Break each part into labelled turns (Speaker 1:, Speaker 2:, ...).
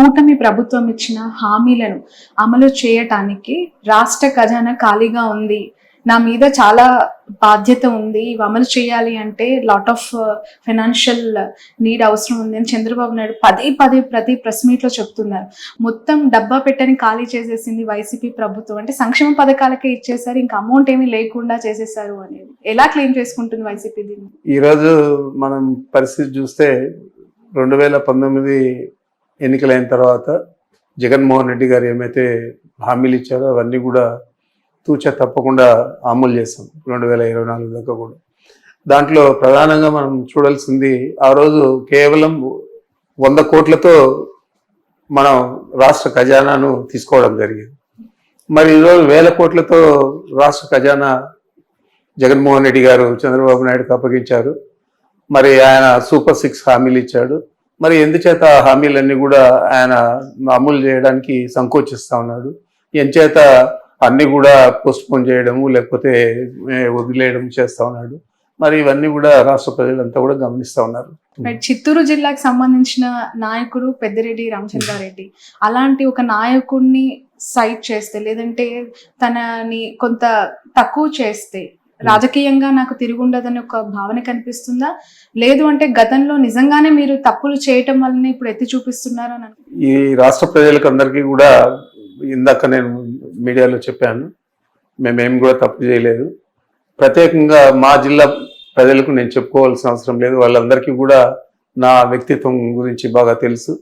Speaker 1: కూటమి ప్రభుత్వం ఇచ్చిన హామీలను అమలు చేయటానికి రాష్ట్ర ఖజానా ఖాళీగా ఉంది. నా మీద చాలా బాధ్యత ఉంది. ఇవి అమలు చేయాలి అంటే లాట్ ఆఫ్ ఫైనాన్షియల్ నీడ్ అవసరం ఉంది అని చంద్రబాబు నాయుడు పదే పదే ప్రతి ప్రెస్ మీట్లో చెప్తున్నారు. మొత్తం డబ్బా పెట్టని ఖాళీ చేసేసింది వైసీపీ ప్రభుత్వం. అంటే సంక్షేమ పథకాలకే ఇచ్చేసారు ఇంకా అమౌంట్ ఏమీ లేకుండా చేసేసారు అనేది. ఎలా క్లెయిమ్ చేసుకుంటుంది వైసీపీ దీన్ని?
Speaker 2: ఈరోజు మనం పరిస్థితి చూస్తే రెండు వేల పంతొమ్మిది ఎన్నికలైన తర్వాత జగన్మోహన్ రెడ్డి గారు ఏమైతే హామీలు ఇచ్చారో అవన్నీ కూడా తూచ తప్పకుండా అమలు చేస్తాం. రెండు వేల ఇరవై నాలుగు దాకా కూడా. దాంట్లో ప్రధానంగా మనం చూడాల్సింది ఆ రోజు కేవలం వంద కోట్లతో మనం రాష్ట్ర ఖజానాను తీసుకోవడం జరిగింది. మరి ఈరోజు వేల కోట్లతో రాష్ట్ర ఖజానా జగన్మోహన్ రెడ్డి గారు చంద్రబాబు నాయుడుకి అప్పగించారు. మరి ఆయన సూపర్ సిక్స్ హామీలు ఇచ్చాడు. మరి ఎందుచేత ఆ హామీలన్నీ కూడా ఆయన అమలు చేయడానికి సంకోచిస్తా ఉన్నాడు? ఎంచేత అన్ని కూడా పోస్ట్పోన్ చేయడము లేకపోతే వదిలేయడం చేస్తా ఉన్నాడు? మరి ఇవన్నీ కూడా రాష్ట్ర ప్రజలంతా కూడా గమనిస్తా ఉన్నారు.
Speaker 1: చిత్తూరు జిల్లాకు సంబంధించిన నాయకుడు పెద్దిరెడ్డి రామచంద్రారెడ్డి అలాంటి ఒక నాయకుడిని సైట్ చేస్తే లేదంటే తనని కొంత తక్కువ చేస్తే రాజకీయంగా నాకు తిరుగుండదని ఒక భావన కనిపిస్తుందా? లేదు అంటే గతంలో నిజంగానే మీరు తప్పులు చేయటం వల్లనే ఇప్పుడు ఎత్తి చూపిస్తున్నారు అని అను-
Speaker 2: ఈ రాష్ట్ర ప్రజలకు అందరికీ కూడా ఇందాక నేను మీడియాలో చెప్పాను మేమేం కూడా తప్పు చేయలేదు. ప్రత్యేకంగా మా జిల్లా ప్రజలకు నేను చెప్పుకోవాల్సిన అవసరం లేదు. వాళ్ళందరికీ కూడా నా వ్యక్తిత్వం గురించి బాగా తెలుసు.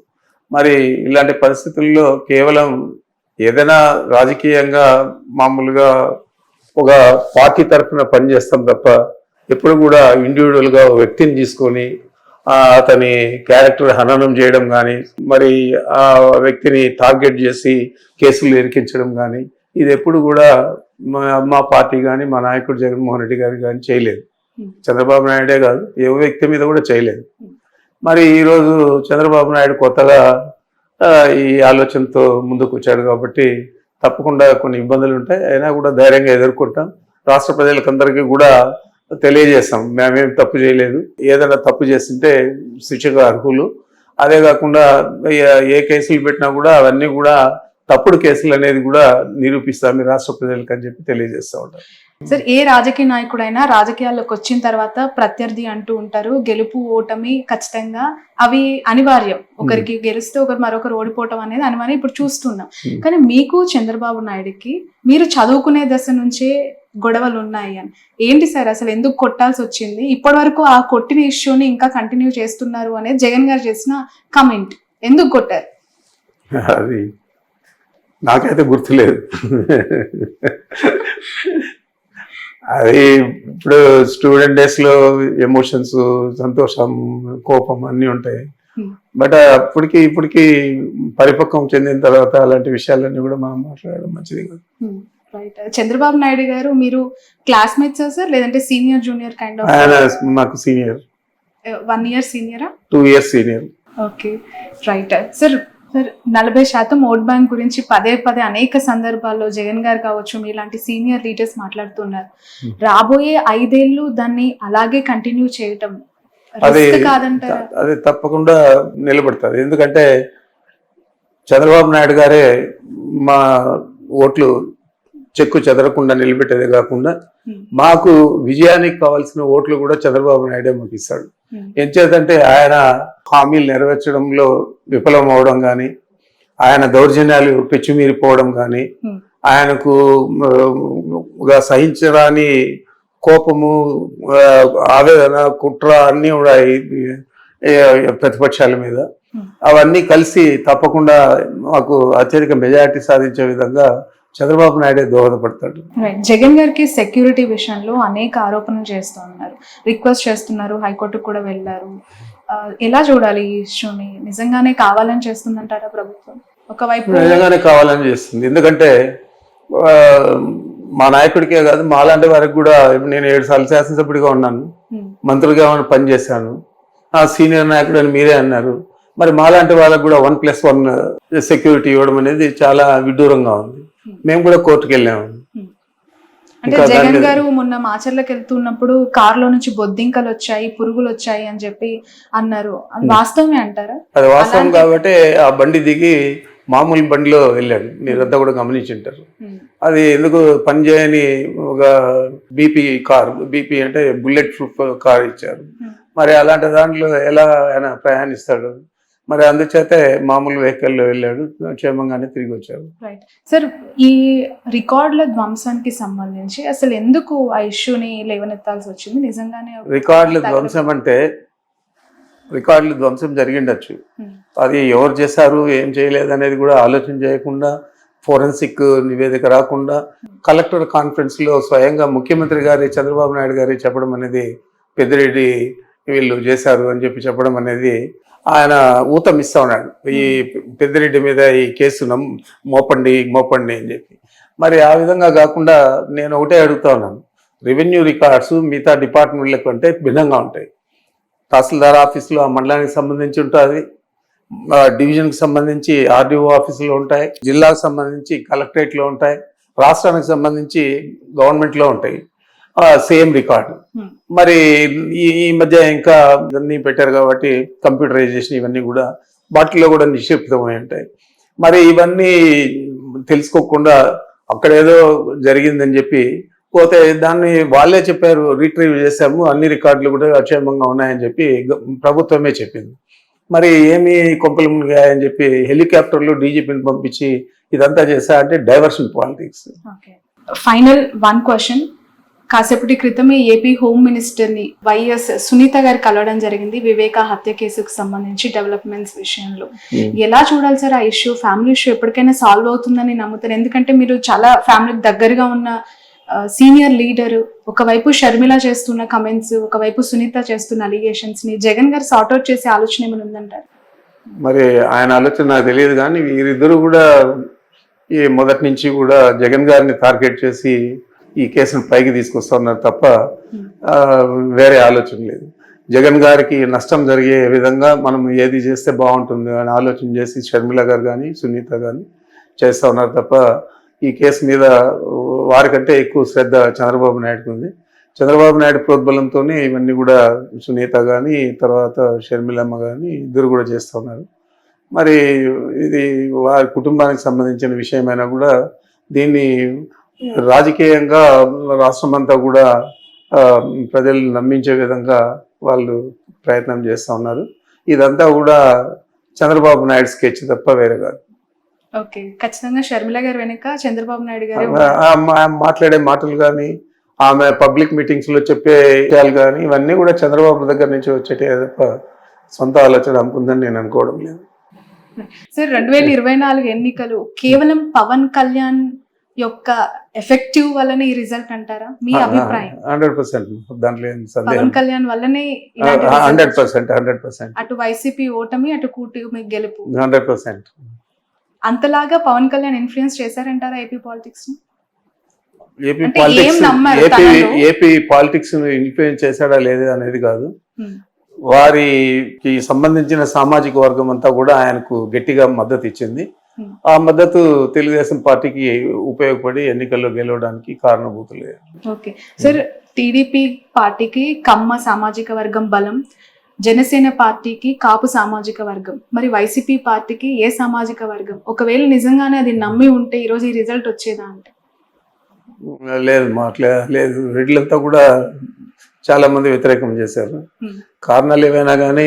Speaker 2: మరి ఇలాంటి పరిస్థితుల్లో కేవలం ఏదైనా రాజకీయంగా మామూలుగా ఒక పార్టీ తరఫున పనిచేస్తాం తప్ప ఎప్పుడు కూడా ఇండివిజువల్గా ఒక వ్యక్తిని తీసుకొని అతని క్యారెక్టర్ హననం చేయడం కానీ మరి ఆ వ్యక్తిని టార్గెట్ చేసి కేసులు ఇరికించడం కానీ ఇది ఎప్పుడు కూడా మా మా పార్టీ కానీ మా నాయకుడు జగన్మోహన్ రెడ్డి గారు కానీ చేయలేదు. చంద్రబాబు నాయుడే కాదు ఏ వ్యక్తి మీద కూడా చేయలేదు. మరి ఈరోజు చంద్రబాబు నాయుడు కొత్తగా ఈ ఆలోచనతో ముందుకు వచ్చాడు కాబట్టి తప్పకుండా కొన్ని ఇబ్బందులు ఉంటాయి. అయినా కూడా ధైర్యంగా ఎదుర్కొంటాం. రాష్ట్ర ప్రజలకందరికీ కూడా తెలియజేస్తాం. మేమేం తప్పు చేయలేదు. ఏదైనా తప్పు చేస్తుంటే శిక్షకు అర్హులు. అదే కాకుండా ఏ- కేసులు పెట్టినా కూడా అవన్నీ కూడా తప్పుడు కేసులు అనేది కూడా నిరూపిస్తాం. రాష్ట్ర ప్రజలకు అని చెప్పి తెలియజేస్తూ ఉంటాం.
Speaker 1: సార్ ఏ రాజకీయ నాయకుడైనా రాజకీయాల్లోకి వచ్చిన తర్వాత ప్రత్యర్థి అంటూ ఉంటారు. గెలుపు ఓటమి ఖచ్చితంగా అవి అనివార్యం. ఒకరికి గెలిస్తే ఒకరు మరొకరు ఓడిపోవటం అనేది అనివార్యం. ఇప్పుడు చూస్తున్నాం.
Speaker 2: Hmm.
Speaker 1: కానీ మీకు చంద్రబాబు నాయుడుకి మీరు చదువుకునే దశ నుంచే గొడవలు ఉన్నాయి అని. ఏంటి సార్ అసలు ఎందుకు కొట్టాల్సి వచ్చింది? ఇప్పటి వరకు ఆ కొట్టిన ఇష్యూని ఇంకా కంటిన్యూ చేస్తున్నారు అనేది జగన్ గారు చేసిన కమెంట్. ఎందుకు కొట్టారు?
Speaker 2: అది నాకైతే గుర్తులేదు. అది ఇప్పుడు స్టూడెంట్ డేస్లో ఎమోషన్స్ సంతోషం కోపం అన్నీ ఉంటాయి.
Speaker 1: Hmm.
Speaker 2: బట్ అప్పటికి ఇప్పటికి పరిపక్వం చెందిన తర్వాత అలాంటి విషయాలన్నీ కూడా మనం మాట్లాడడం మంచిది కాదు.
Speaker 1: రైట్ చంద్రబాబు నాయుడు గారు మీరు క్లాస్మేట్స్ సార్ లేదంటే సీనియర్ జూనియర్ కైండ్ ఆఫ్
Speaker 2: నాకు senior
Speaker 1: one year సీనియరా
Speaker 2: two years senior
Speaker 1: okay right sir sir నలభై శాతం ఓట్ బ్యాంక్ గురించి పదే పదే అనేక సందర్భాల్లో జగన్ గారు కావచ్చు మీలాంటి సీనియర్ లీడర్స్ మాట్లాడుతున్నారు.
Speaker 2: Hmm.
Speaker 1: రాబోయే ఐదేళ్ళు దాన్ని అలాగే కంటిన్యూ చేయటం
Speaker 2: అది అది తప్పకుండా నిలబడుతుంది ఎందుకంటే చంద్రబాబు నాయుడు గారే మా ఓట్లు చెక్కు చెదరకుండా నిలబెట్టేదే కాకుండా
Speaker 1: Hmm.
Speaker 2: మాకు విజయానికి కావాల్సిన ఓట్లు కూడా చంద్రబాబు నాయుడే మాకు ఇస్తాడు
Speaker 1: Hmm.
Speaker 2: ఎంచేతంటే ఆయన హామీలు నెరవేర్చడంలో విఫలం అవడం కానీ ఆయన దౌర్జన్యాలు పెచ్చుమీరిపోవడం కానీ
Speaker 1: Hmm.
Speaker 2: ఆయనకు సహించరాని కోపము ఆవేదన కుట్ర అన్నీ కూడా ప్రతిపక్షాల మీద
Speaker 1: Hmm.
Speaker 2: అవన్నీ కలిసి తప్పకుండా మాకు అత్యధిక మెజారిటీ సాధించే విధంగా చంద్రబాబు నాయుడే దోహదపడతాడు.
Speaker 1: జగన్ గారికి సెక్యూరిటీ విషయంలో అనేక ఆరోపణలు చేస్తూ ఉన్నారు. రిక్వెస్ట్ చేస్తున్నారు హైకోర్టుకు కూడా వెళ్ళారు. ఎలా చూడాలి ఈ ఇష్యూని? నిజంగానే కావాలని చేస్తుందంటారా ప్రభుత్వం? ఒకవైపు
Speaker 2: నిజంగానే కావాలని చేస్తుంది. ఎందుకంటే మా నాయకుడికే కాదు మా లాంటి వారికి కూడా నేను ఏడు సార్లు శాసనసభ్యుడిగా ఉన్నాను.
Speaker 1: ఉమ్,
Speaker 2: మంత్రులుగా పనిచేశాను ఆ సీనియర్ నాయకుడు అని మీరే అన్నారు. మరి మాలాంటి వాళ్ళకు కూడా వన్ ప్లస్ వన్ సెక్యూరిటీ ఇవ్వడం అనేది చాలా విడ్డూరంగా ఉంది. మేము కూడా కోర్టుకు వెళ్ళాము.
Speaker 1: అంటే జగన్ గారు మొన్న మాచర్లకు వెళ్తున్నప్పుడు కారులో నుంచి బొద్దింకలు వచ్చాయి పురుగులు వచ్చాయి అని చెప్పి అన్నారు. అది. వాస్తవమే అంటారా?
Speaker 2: అది వాస్తవం కాబట్టి ఆ బండి దిగి మామూలు బండిలో వెళ్ళాడు. మీరంతా కూడా గమనించి ఉంటారు. అది ఎందుకు పనిచేయని ఒక బీపీ కార్ బీపీ అంటే బుల్లెట్ ప్రూఫ్ కార్ ఇచ్చారు. మరి అలాంటి దాంట్లో ఎలా ఆయన ప్రయాణిస్తాడు? మరి అందుచేతే మామూలు వెహికల్లో వెళ్ళాడు క్షేమంగానే తిరిగి వచ్చాడు.
Speaker 1: రైట్ సార్ ఈ రికార్డుల ధ్వంసానికి సంబంధించి అసలు ఎందుకు ఆ ఇష్యూని లేవనెత్తాల్సి వచ్చింది? నిజంగానే
Speaker 2: రికార్డుల ధ్వంసం అంటే రికార్డుల ధ్వంసం జరిగిండొచ్చు.
Speaker 1: Hmm.
Speaker 2: అది ఎవరు చేశారు ఏం చేయలేదు అనేది కూడా ఆలోచన చేయకుండా ఫోరెన్సిక్ నివేదిక రాకుండా కలెక్టర్ కాన్ఫరెన్స్లో స్వయంగా ముఖ్యమంత్రి గారి చంద్రబాబు నాయుడు గారి చెప్పడం అనేది పెద్దిరెడ్డి వీళ్ళు చేశారు అని చెప్పి చెప్పడం అనేది ఆయన ఊతం ఇస్తా ఉన్నాడు. ఈ పెద్దిరెడ్డి మీద ఈ కేసు మోపండి మోపండి అని చెప్పి. మరి ఆ విధంగా కాకుండా నేను ఒకటే అడుగుతా ఉన్నాను. రెవెన్యూ రికార్డ్స్ మిగతా డిపార్ట్మెంట్ల కంటే భిన్నంగా ఉంటాయి. తహసీల్దార్ ఆఫీసులో ఆ మండలానికి సంబంధించి ఉంటుంది డివిజన్కి సంబంధించి ఆర్డీఓ ఆఫీసులో ఉంటాయి. జిల్లాకు సంబంధించి కలెక్టరేట్లో ఉంటాయి. రాష్ట్రానికి సంబంధించి గవర్నమెంట్లో ఉంటాయి. Same record
Speaker 1: Hmm.
Speaker 2: మరి ఈ మధ్య ఇంకా ఇవన్నీ పెట్టారు కాబట్టి కంప్యూటరైజేషన్ ఇవన్నీ కూడా వాటిలో కూడా నిక్షిప్తమై ఉంటాయి. మరి ఇవన్నీ తెలుసుకోకుండా అక్కడేదో జరిగిందని చెప్పి పోతే దాన్ని వాళ్ళే చెప్పారు రీట్రీవ్ చేశాము అన్ని రికార్డులు కూడా అక్షేమంగా ఉన్నాయని చెప్పి ప్రభుత్వమే చెప్పింది. మరి ఏమి కొంపలు మునిగాయని చెప్పి హెలికాప్టర్లు డీజీపీని పంపించి ఇదంతా చేశా అంటే diversion politics
Speaker 1: final one question కాసేపటి క్రితమే ఏపీ హోమ్ మినిస్టర్ని వైఎస్ సునీత గారు కలవడం జరిగింది వివేక హత్య కేసుకు సంబంధించి డెవలప్మెంట్స్ విషయంలో. ఎలా చూడాలి సార్ ఆ ఇష్యూ? ఫ్యామిలీ ఇష్యూ ఎప్పటికైనా సాల్వ్ అవుతుందని నమ్ముతారు. ఎందుకంటే మీరు చాలా ఫ్యామిలీకి దగ్గరగా ఉన్న సీనియర్ లీడర్ ఒకవైపు షర్మిల చేస్తున్న కమెంట్స్ ఒకవైపు సునీత చేస్తున్న అలిగేషన్స్ని జగన్ గారు సార్ట్ అవుట్ చేసే ఆలోచన ఏమైనా ఉందంటారు?
Speaker 2: మరి ఆయన ఆలోచన నాకు తెలియదు కానీ వీరిద్దరూ కూడా ఈ మొదటి నుంచి కూడా జగన్ గారిని టార్గెట్ చేసి ఈ కేసును పైకి తీసుకొస్తున్నారు తప్ప వేరే ఆలోచన లేదు. జగన్ గారికి నష్టం జరిగే విధంగా మనం ఏది చేస్తే బాగుంటుంది అని ఆలోచన చేసి షర్మిల గారు కానీ సునీత కానీ చేస్తూ ఉన్నారు తప్ప ఈ కేసు మీద వారికంటే ఎక్కువ శ్రద్ధ చంద్రబాబు నాయుడుకి ఉంది. చంద్రబాబు నాయుడు ప్రోద్బలంతోనే ఇవన్నీ కూడా సునీత కానీ తర్వాత షర్మిలమ్మ కానీ ఇద్దరు కూడా చేస్తూ ఉన్నారు. మరి ఇది వారి కుటుంబానికి సంబంధించిన విషయమైనా కూడా దీన్ని రాజకీయంగా రాష్ట్రం అంతా కూడా ప్రజలు నమ్మించే విధంగా వాళ్ళు ప్రయత్నం చేస్తూ ఉన్నారు. ఇదంతా కూడా చంద్రబాబు నాయుడు స్కెచ్ తప్ప వేరే కాదు.
Speaker 1: ఓకే. ఖచ్చితంగా షర్మిల గారు వెనుక చంద్రబాబు నాయుడు గారు
Speaker 2: మాట్లాడే మాటలు కానీ ఆమె పబ్లిక్ మీటింగ్స్లో చెప్పే విషయాలు కానీ ఇవన్నీ కూడా చంద్రబాబు దగ్గర నుంచి వచ్చేటే తప్ప సొంత ఆలోచన అనుకుందని నేను అనుకోవడం లేదు.
Speaker 1: సార్ రెండు వేల ఇరవై నాలుగు ఎన్నికలు కేవలం పవన్ కళ్యాణ్ యొక్క ఎఫెక్టివ్ వల్లనే ఈ రిజల్ట్ అంటారా? మీ అభిప్రాయం?
Speaker 2: Hundred percent. దాంట్లో
Speaker 1: పవన్ కళ్యాణ్ వల్లనే
Speaker 2: హండ్రెడ్ పర్సెంట్ హండ్రెడ్ పర్సెంట్.
Speaker 1: అటు వైసీపీ ఓటమి అటు కూటమి గెలుపు.
Speaker 2: Hundred percent.
Speaker 1: అంతలాగా పవన్ కళ్యాణ్ ఇన్ఫ్లుయెన్స్ చేశారంటారా AP పాలిటిక్స్ని?
Speaker 2: AP politics AP? AP politics influence చేశాడా లేదా అనేది కాదు. వారికి సంబంధించిన సామాజిక వర్గం అంతా కూడా ఆయనకు గట్టిగా మద్దతు ఇచ్చింది. ఆ మద్దతు తెలుగుదేశం పార్టీకి ఉపయోగపడి ఎన్నికల్లో గెలవడానికి కారణభూతులే.
Speaker 1: ఓకే. సార్ టీడీపీ పార్టీకి కమ్మ సామాజిక వర్గం బలం జనసేన పార్టీకి కాపు సామాజిక వర్గం మరి వైసీపీ పార్టీకి ఏ సామాజిక వర్గం? ఒకవేళ నిజంగానే అది నమ్మి ఉంటే ఈరోజు ఈ రిజల్ట్ వచ్చేదా అంటే?
Speaker 2: లేదు మాట్లే లేదు రెడ్లంతా కూడా చాలా మంది వ్యతిరేకం చేశారు.
Speaker 1: Hmm.
Speaker 2: కారణాలు ఏవైనా కానీ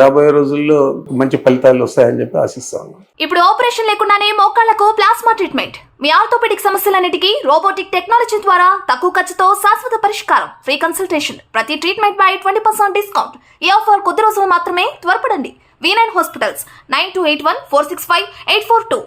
Speaker 2: రాబోయే రోజుల్లో మంచి ఫలితాలు వస్తాయని చెప్పి ఆశిస్తాను
Speaker 3: ఇప్పుడు ఆపరేషన్ లేకుండానే మోకాళ్ళకు ప్లాస్మా ట్రీట్మెంట్. మీ ఆర్థోపెడిక్ సమస్యలన్నిటికీ రోబోటిక్ టెక్నాలజీ ద్వారా తక్కువ ఖర్చుతో శాశ్వత పరిష్కారం. ఫ్రీ కన్సల్టేషన్ ప్రతి ట్రీట్మెంట్ పై ట్వంటీ పర్సెంట్ డిస్కౌంట్. ఈ ఆఫర్ కొద్ది రోజులు మాత్రమే త్వరపడండి. V nine hospitals nine two eight one four six five eight four two